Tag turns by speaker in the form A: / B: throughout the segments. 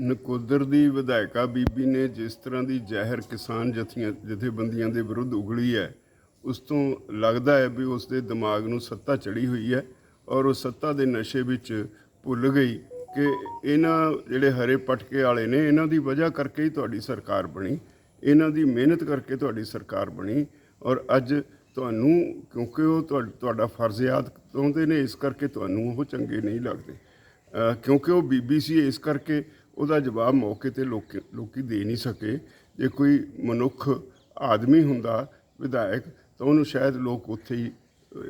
A: ਨਕੋਦਰ ਦੀ ਵਿਧਾਇਕਾ ਬੀਬੀ ਨੇ ਜਿਸ ਤਰ੍ਹਾਂ ਦੀ ਜ਼ਹਿਰ ਕਿਸਾਨ ਜਥੀਆਂ, ਜਥੇਬੰਦੀਆਂ ਦੇ ਵਿਰੁੱਧ ਉਗਲੀ ਹੈ, ਉਸ ਤੋਂ ਲੱਗਦਾ ਹੈ ਵੀ ਉਸ ਦੇ ਦਿਮਾਗ ਨੂੰ ਸੱਤਾ ਚੜੀ ਹੋਈ ਹੈ ਔਰ ਉਹ ਸੱਤਾ ਦੇ ਨਸ਼ੇ ਵਿੱਚ ਭੁੱਲ ਗਈ ਕਿ ਇਹਨਾਂ ਜਿਹੜੇ ਹਰੇ ਪਟਕੇ ਵਾਲੇ ਨੇ, ਇਹਨਾਂ ਦੀ ਵਜ੍ਹਾ ਕਰਕੇ ਹੀ ਤੁਹਾਡੀ ਸਰਕਾਰ ਬਣੀ, ਇਹਨਾਂ ਦੀ ਮਿਹਨਤ ਕਰਕੇ ਤੁਹਾਡੀ ਸਰਕਾਰ ਬਣੀ ਔਰ ਅੱਜ ਤੁਹਾਨੂੰ, ਕਿਉਂਕਿ ਉਹ ਤੁਹਾ- ਤੁਹਾਡਾ ਫਰਜ਼ ਯਾਦ ਚਾਹੁੰਦੇ ਨੇ, ਇਸ ਕਰਕੇ ਤੁਹਾਨੂੰ ਉਹ ਚੰਗੇ ਨਹੀਂ ਲੱਗਦੇ। ਕਿਉਂਕਿ ਉਹ ਬੀਬੀਸੀ ਇਸ ਕਰਕੇ ਉਹਦਾ ਜਵਾਬ ਮੌਕੇ ਤੇ ਲੋਕ, ਲੋਕੀ ਦੇ ਨਹੀਂ ਸਕੇ। ਜੇ ਕੋਈ ਮਨੁੱਖ ਆਦਮੀ ਹੁੰਦਾ, ਵਿਧਾਇਕ, ਤਾਂ ਉਹਨੂੰ ਸ਼ਾਇਦ ਲੋਕ ਉੱਥੇ ਹੀ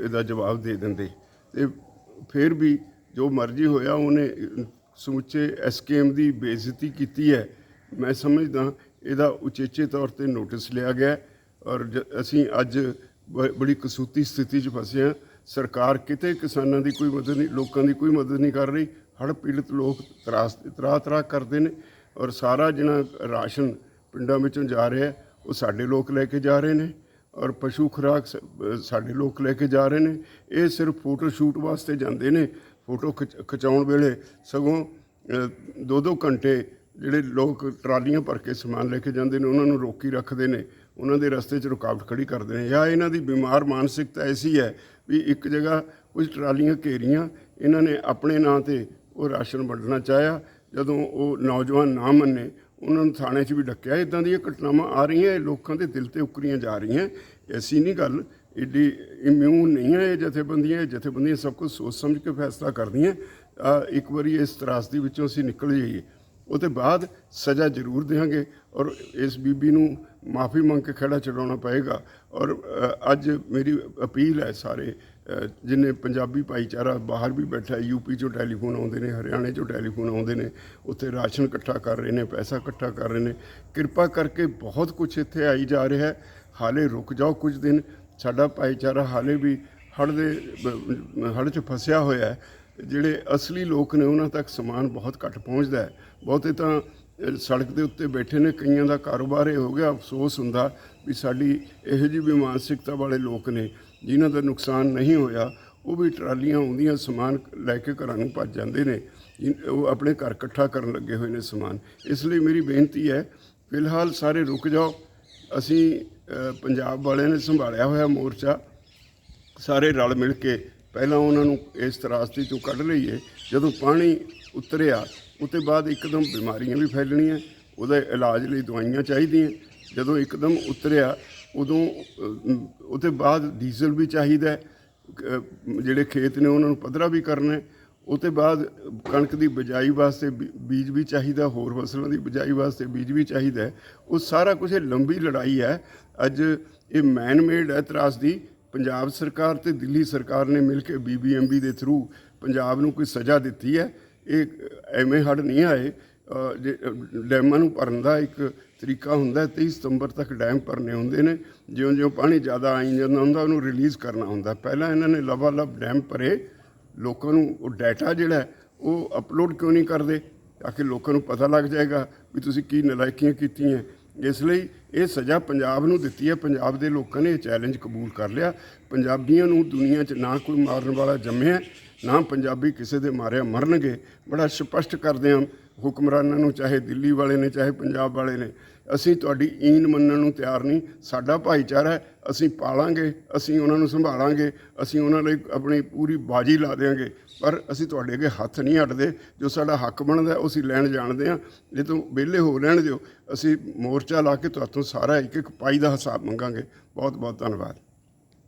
A: ਇਹਦਾ ਜਵਾਬ ਦੇ ਦਿੰਦੇ। ਤੇ ਫਿਰ ਵੀ ਜੋ ਮਰਜ਼ੀ ਹੋਇਆ, ਉਹਨੇ ਸਮੁੱਚੇ ਐਸਕੇਐਮ ਦੀ ਬੇਇੱਜ਼ਤੀ ਕੀਤੀ ਹੈ। ਮੈਂ ਸਮਝਦਾ ਇਹਦਾ ਉਚੇਚੇ ਤੌਰ ਤੇ ਨੋਟਿਸ ਲਿਆ ਗਿਆ ਔਰ ਜ- ਅਸੀਂ ਅੱਜ ਬ- ਬੜੀ ਕਸੂਤੀ ਸਥਿਤੀ 'ਚ ਫਸੇ ਹਾਂ। ਸਰਕਾਰ ਕਿਤੇ ਕਿਸਾਨਾਂ ਦੀ ਕੋਈ ਮਦਦ ਨਹੀਂ, ਲੋਕਾਂ ਦੀ ਕੋਈ ਮਦਦ ਨਹੀਂ ਕਰ ਰਹੀ। ਹੜ੍ਹ ਪੀੜਤ ਲੋਕ ਤਰਾਸ ਤਰਾ ਤਰਾ ਕਰਦੇ ਨੇ ਔਰ ਸਾਰਾ ਜਿਹੜਾ ਰਾਸ਼ਨ ਪਿੰਡਾਂ ਵਿੱਚੋਂ ਜਾ ਰਿਹਾ, ਉਹ ਸਾਡੇ ਲੋਕ ਲੈ ਕੇ ਜਾ ਰਹੇ ਨੇ ਔਰ ਪਸ਼ੂ ਖੁਰਾਕ ਸ- ਸਾਡੇ ਲੋਕ ਲੈ ਕੇ ਜਾ ਰਹੇ ਨੇ। ਇਹ ਸਿਰਫ ਫੋਟੋ ਸ਼ੂਟ ਵਾਸਤੇ ਜਾਂਦੇ ਨੇ। ਫੋਟੋ ਖਿਚ- ਖਿਚਾਉਣ ਵੇਲੇ ਸਗੋਂ ਦੋ ਦੋ ਘੰਟੇ ਜਿਹੜੇ ਲੋਕ ਟਰਾਲੀਆਂ ਭਰ ਕੇ ਸਮਾਨ ਲੈ ਕੇ ਜਾਂਦੇ ਨੇ, ਉਹਨਾਂ ਨੂੰ ਰੋਕੀ ਰੱਖਦੇ ਨੇ। ਉਹਨਾਂ ਦੇ ਰਸਤੇ 'ਚ ਰੁਕਾਵਟ ਖੜੀ ਕਰਦੇ ਨੇ। ਜਾਂ ਇਹਨਾਂ ਦੀ ਬਿਮਾਰ ਮਾਨਸਿਕਤਾ ਐਸੀ ਹੈ ਵੀ ਇੱਕ ਜਗ੍ਹਾ ਕੁਝ ਟਰਾਲੀਆਂ ਘੇਰੀਆਂ, ਇਹਨਾਂ ਨੇ ਆਪਣੇ ਨਾਂ ਤੇ ਉਹ ਰਾਸ਼ਨ ਵੰਡਣਾ ਚਾਹਿਆ। ਜਦੋਂ ਉਹ ਨੌਜਵਾਨ ਨਾ ਮੰਨੇ, ਉਹਨਾਂ ਨੂੰ ਥਾਣੇ 'ਚ ਵੀ ਡੱਕਿਆ। ਇਦਾਂ ਦੀਆਂ ਘਟਨਾਵਾਂ ਆ ਰਹੀਆਂ, ਇਹ ਲੋਕਾਂ ਦੇ ਦਿਲ ਤੇ ਉਕਰੀਆਂ ਜਾ ਰਹੀਆਂ। ਐਸੀ ਨਹੀਂ ਗੱਲ, ਏਡੀ ਇਮਿਊਨ ਨਹੀਂ ਹੈ ਇਹ ਜਥੇਬੰਦੀਆਂ। ਇਹ ਜਥੇਬੰਦੀਆਂ ਸਭ ਕੁਝ ਸੋਚ ਸਮਝ ਕੇ ਫੈਸਲਾ ਕਰਦੀਆਂ। ਇੱਕ ਵਾਰੀ ਇਸ ਤਰਾਸਦੀ ਵਿੱਚੋਂ ਅਸੀਂ ਨਿਕਲ ਜਾਈਏ। ਉਹਦੇ ਬਾਅਦ ਸਜ਼ਾ ਜ਼ਰੂਰ ਦੇਵਾਂਗੇ ਔਰ ਇਸ ਬੀਬੀ ਨੂੰ ਮਾਫੀ ਮੰਗ ਕੇ ਖੜਾ ਚੜਾਉਣਾ ਪਏਗਾ। ਔਰ ਅੱਜ ਮੇਰੀ ਅਪੀਲ ਹੈ ਸਾਰੇ ਜਿੰਨੇ ਪੰਜਾਬੀ ਭਾਈਚਾਰਾ ਬਾਹਰ ਵੀ ਬੈਠਾ ਹੈ ਯੂਪੀ ਚੋਂ ਟੈਲੀਫੋਨ ਆਉਂਦੇ ਨੇ, ਹਰਿਆਣੇ ਚੋਂ ਟੈਲੀਫੋਨ ਆਉਂਦੇ ਨੇ, ਉੱਥੇ ਰਾਸ਼ਨ ਇਕੱਠਾ ਕਰ ਰਹੇ ਨੇ, ਪੈਸਾ ਇਕੱਠਾ ਕਰ ਰਹੇ ਨੇ। ਕਿਰਪਾ ਕਰਕੇ ਬਹੁਤ ਕੁਝ ਇੱਥੇ ਆਈ ਜਾ ਰਿਹਾ ਹੈ। ਹਾਲੇ ਰੁਕ ਜਾਓ ਕੁਝ ਦਿਨ, ਸਾਡਾ ਭਾਈਚਾਰਾ ਹਾਲੇ ਵੀ ਹੜ੍ਹ ਦੇ ਹੜ੍ਹ 'ਚ ਫਸਿਆ ਹੋਇਆ ਹੈ। ਜਿਹੜੇ ਅਸਲੀ ਲੋਕ ਨੇ, ਉਹਨਾਂ ਤੱਕ ਸਮਾਨ ਬਹੁਤ ਘੱਟ ਪਹੁੰਚਦਾ ਹੈ। ਬਹੁਤੇ ਤਾਂ ਸੜਕ ਦੇ ਉੱਤੇ ਬੈਠੇ ਨੇ, ਕਈਆਂ ਦਾ ਕਾਰੋਬਾਰ ਇਹ ਹੋ ਗਿਆ ਅਫਸੋਸ ਹੁੰਦਾ ਵੀ ਸਾਡੀ ਇਹੋ ਜਿਹੀ ਵੀ ਮਾਨਸਿਕਤਾ ਵਾਲੇ ਲੋਕ ਨੇ। ਜਿਨ੍ਹਾਂ ਦਾ ਨੁਕਸਾਨ ਨਹੀਂ ਹੋਇਆ, ਉਹ ਵੀ ਟਰਾਲੀਆਂ ਆਉਂਦੀਆਂ, ਸਮਾਨ ਲੈ ਕੇ ਘਰਾਂ ਨੂੰ ਭੱਜ ਜਾਂਦੇ ਨੇ। ਉਹ ਆਪਣੇ ਘਰ ਇਕੱਠਾ ਕਰਨ ਲੱਗੇ ਹੋਏ ਨੇ ਸਮਾਨ। ਇਸ ਲਈ ਮੇਰੀ ਬੇਨਤੀ ਹੈ, ਫਿਲਹਾਲ ਸਾਰੇ ਰੁਕ ਜਾਓ। ਅਸੀਂ ਪੰਜਾਬ ਵਾਲਿਆਂ ਨੇ ਸੰਭਾਲਿਆ ਹੋਇਆ ਮੋਰਚਾ। ਸਾਰੇ ਰਲ ਮਿਲ ਕੇ ਪਹਿਲਾਂ ਉਹਨਾਂ ਨੂੰ ਇਸ ਤਰਾਸਦੀ ਚੋਂ ਕੱਢ ਲਈਏ। ਜਦੋਂ ਪਾਣੀ ਉਤਰਿਆ ਉਤੇ ਬਾਅਦ ਇੱਕਦਮ ਬਿਮਾਰੀਆਂ ਵੀ ਫੈਲਣੀਆਂ, ਉਹਦੇ ਇਲਾਜ ਲਈ ਦਵਾਈਆਂ ਚਾਹੀਦੀਆਂ। ਜਦੋਂ ਇੱਕਦਮ ਉਤਰਿਆ ਉਦੋਂ ਅਹ, ਉਹਦੇ ਬਾਅਦ ਡੀਜ਼ਲ ਵੀ ਚਾਹੀਦਾ ਜਿਹੜੇ ਖੇਤ ਨੇ ਉਹਨਾਂ ਨੂੰ ਪੱਧਰਾ ਵੀ ਕਰਨਾ ਹੈ। ਉਹਦੇ ਬਾਅਦ ਕਣਕ ਦੀ ਬਿਜਾਈ ਵਾਸਤੇ ਬੀ- ਬੀਜ ਵੀ ਚਾਹੀਦਾ ਹੋਰ ਫਸਲਾਂ ਦੀ ਬਿਜਾਈ ਵਾਸਤੇ ਬੀਜ ਵੀ ਚਾਹੀਦਾ ਉਹ ਸਾਰਾ ਕੁਝ ਇਹ ਲੰਬੀ ਲੜਾਈ ਹੈ। ਅੱਜ ਇਹ ਮੈਨ ਮੇਡ ਹੈ ਤਰਾਸਦੀ ਪੰਜਾਬ ਸਰਕਾਰ ਤੇ ਦਿੱਲੀ ਸਰਕਾਰ ਨੇ ਮਿਲ ਕੇ ਬੀਬੀਐਮਬੀ ਦੇ ਥਰੂ ਪੰਜਾਬ ਨੂੰ ਕੋਈ ਸਜ਼ਾ ਦਿੱਤੀ ਹੈ। ਇਹ ਐਵੇਂ ਹੜ ਨਹੀਂ ਆਏ। ਡੈਮਾਂ ਨੂੰ ਭਰਨ ਦਾ ਇੱਕ ਤਰੀਕਾ ਹੁੰਦਾ ਹੈ 23 ਸਤੰਬਰ ਤੱਕ ਡੈਮ ਭਰਨੇ ਹੁੰਦੇ ਨੇ। ਜਿਉਂ-ਜਿਉਂ ਪਾਣੀ ਜ਼ਿਆਦਾ ਆਈ ਜਾਂਦਾ ਹੁੰਦਾ, ਉਹਨੂੰ ਰਿਲੀਜ਼ ਕਰਨਾ ਹੁੰਦਾ। ਪਹਿਲਾਂ ਇਹਨਾਂ ਨੇ ਲਵਾ-ਲਵ ਡੈਮ ਭਰੇ। ਲੋਕਾਂ ਨੂੰ ਉਹ ਡਾਟਾ ਜਿਹੜਾ ਉਹ ਅਪਲੋਡ ਕਿਉਂ ਨਹੀਂ ਕਰਦੇ? ਤਾਂ ਕਿ ਲੋਕਾਂ ਨੂੰ ਪਤਾ ਲੱਗ ਜਾਏਗਾ ਵੀ ਤੁਸੀਂ ਕੀ ਨਲਾਇਕੀਆਂ ਕੀਤੀਆਂ। ਇਸ ਲਈ ਇਹ ਸਜ਼ਾ ਪੰਜਾਬ ਨੂੰ ਦਿੱਤੀ ਹੈ। ਪੰਜਾਬ ਦੇ ਲੋਕਾਂ ਨੇ ਇਹ ਚੈਲੰਜ ਕਬੂਲ ਕਰ ਲਿਆ। ਪੰਜਾਬੀਆਂ ਨੂੰ ਦੁਨੀਆ 'ਚ ਨਾ ਕੋਈ ਮਾਰਨ ਵਾਲਾ ਜੰਮਿਆ, ਨਾ ਪੰਜਾਬੀ ਕਿਸੇ ਦੇ ਮਾਰਿਆ ਮਰਨਗੇ। ਬੜਾ ਸਪਸ਼ਟ ਕਰਦੇ ਹਾਂ ਹੁਕਮਰਾਨਾਂ ਨੂੰ, ਚਾਹੇ ਦਿੱਲੀ ਵਾਲੇ ਨੇ, ਚਾਹੇ ਪੰਜਾਬ ਵਾਲੇ ਨੇ, ਅਸੀਂ ਤੁਹਾਡੀ ਈਨ ਮੰਨਣ ਨੂੰ ਤਿਆਰ ਨਹੀਂ। ਸਾਡਾ ਭਾਈਚਾਰਾ ਹੈ, ਅਸੀਂ ਪਾਲਾਂਗੇ, ਅਸੀਂ ਉਹਨਾਂ ਨੂੰ ਸੰਭਾਲਾਂਗੇ, ਅਸੀਂ ਉਹਨਾਂ ਲਈ ਆਪਣੀ ਪੂਰੀ ਬਾਜੀ ਲਾ ਦੇਵਾਂਗੇ ਪਰ ਅਸੀਂ ਤੁਹਾਡੇ ਅੱਗੇ ਹੱਥ ਨਹੀਂ ਹਟਦੇ ਜੋ ਸਾਡਾ ਹੱਕ ਬਣਦਾ, ਉਹ ਅਸੀਂ ਲੈਣ ਜਾਣਦੇ ਹਾਂ। ਜੇ ਤੋਂ ਵਿਹਲੇ ਹੋ ਲੈਣ ਦਿਓ, ਅਸੀਂ ਮੋਰਚਾ ਲਾ ਕੇ ਤੁਹਾਤੋਂ ਸਾਰਾ ਇੱਕ ਇੱਕ ਪਾਈ ਦਾ ਹਿਸਾਬ ਮੰਗਾਂਗੇ। ਬਹੁਤ ਬਹੁਤ ਧੰਨਵਾਦ।